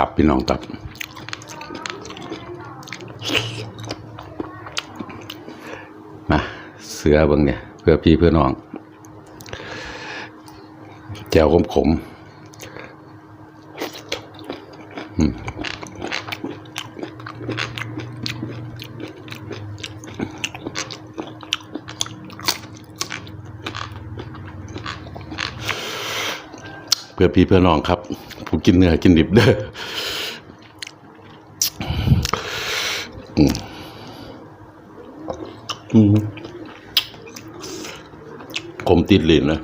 ตับพี่น้องตับ มา เสือเบิ่งเนี่ย เพื่อพี่เพื่อน้อง แจวขมขมๆอืมเพื่อพี่เพื่อน้องครับ ผู้กินเนื้อกินดิบเด้ออืมอืมขมติดลิ้นนะ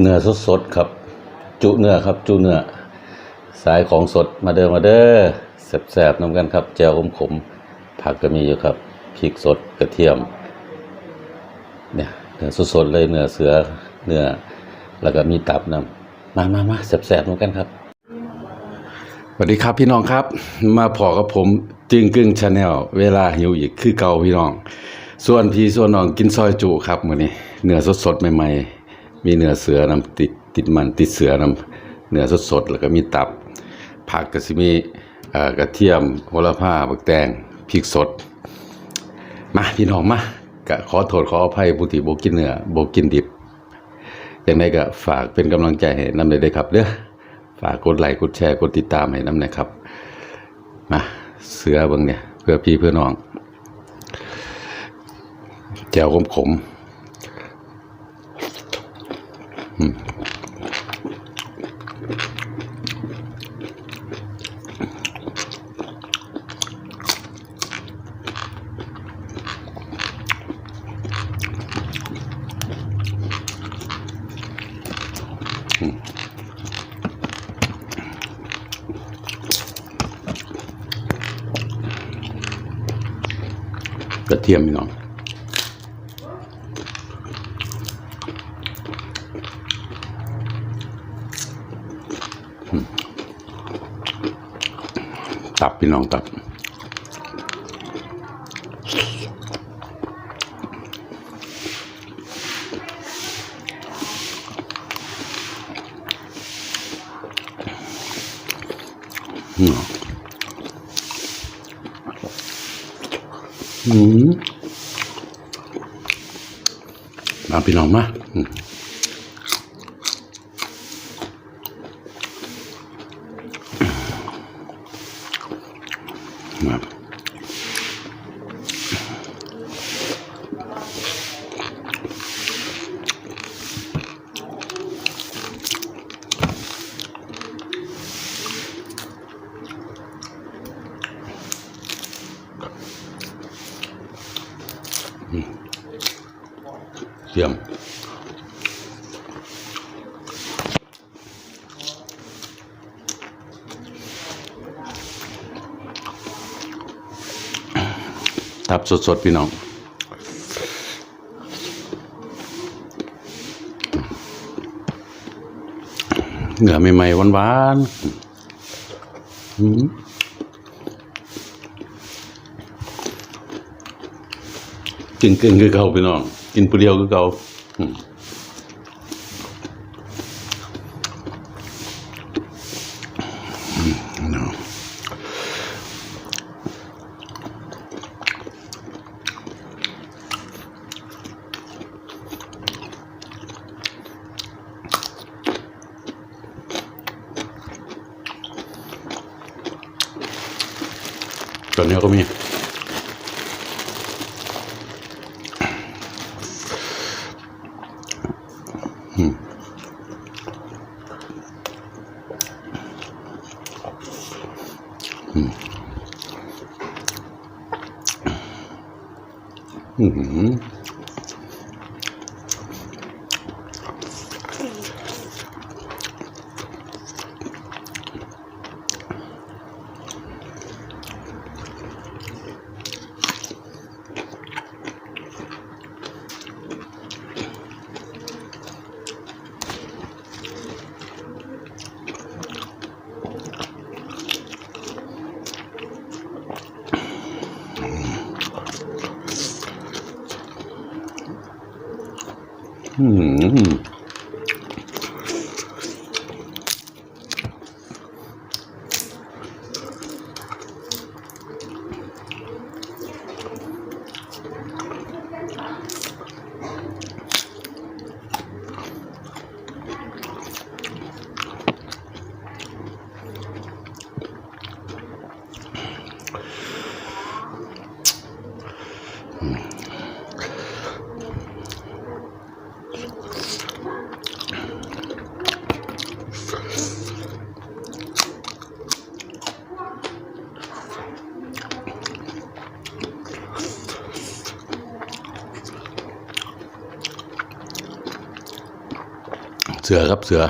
เนื้อสดๆครับ จุเนื้อครับ จุเนื้อสายของสดมาเด้อมาเด้อแซ่บๆน้ำกันครับแจ่วขมๆผักก็มีอยู่ครับพริกสดกระเทียม เนี่ยเนื้อสดๆเลยเนื้อเสือเนื้อแล้วก็มีตับนำมามามาแซ่บๆน้ำกันครับสวัสดีครับพี่น้องครับ มาพอกับผมจึงกึ่งชาแนลเวลาหิวอีกคือเก่าพี่น้อง ส่วนพี่ส่วนน้องกินซอยจุครับมื้อนี้เนื้อสดๆใหม่ๆ มีเนื้อเสือนำติดติดมันติดเสือนำเนื้อสดๆแล้วก็มีตับ ผักก็สิมีกระเทียมโหระพาบักแตงพริกสด มาพี่น้องมา ก็ขอโทษขออภัยผู้ที่บ่กินเนื้อบ่กินดิบอย่างไรก็ฝากเป็นกำลังใจให้นำเลยได้ครับเด้อฝากกดไลค์กดแชร์กดติดตามให้น้ำหนะครับมาเสือเบิ่งเนี่ยเพื่อพี่เพื่อน้องแจวขมขม กระเทียมพี่น้องตับพี่น้องตับ อืมมาพี่น้องมาอืม เยี่ยมตับสดๆ พี่น้องเหนือใหม่ๆหวานๆกินเก่งๆคือเก่าพี่น้อง กินผู้เดียวคือเก่าอืมอืมเนาะตอนนี้ก็มี อืม สือครับเสือ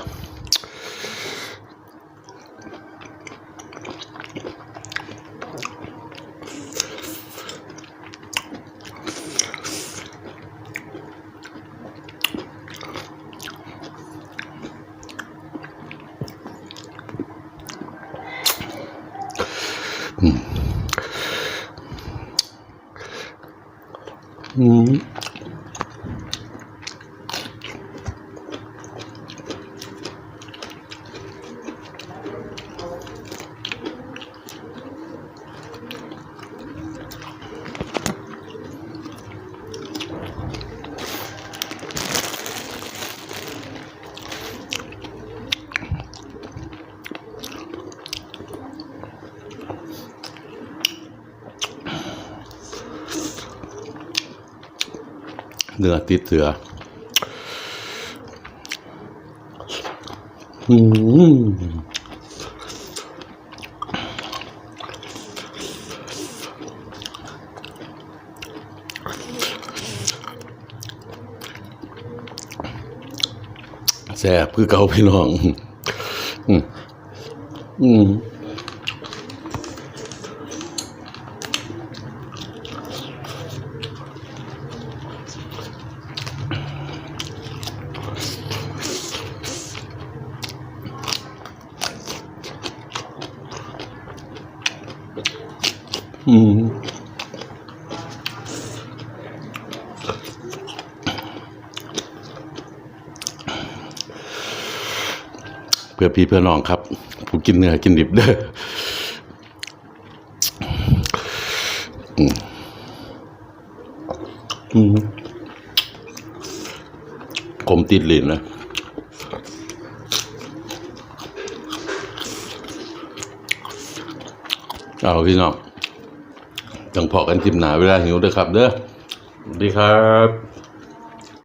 อืม เนื้อติดเสืออืมแซ่บคือเก่าพี่น้อง อืมอืม อืมเพื่อพี่เพื่อน้องครับ ผู้กินเนื้อกินดิบเด้ออืมอืมกลมติดลิ้นนะเอาพี่น้อง จังพอกันคลิปหนาเวลาหิวเด้อครับ เด้อสวัสดีครับ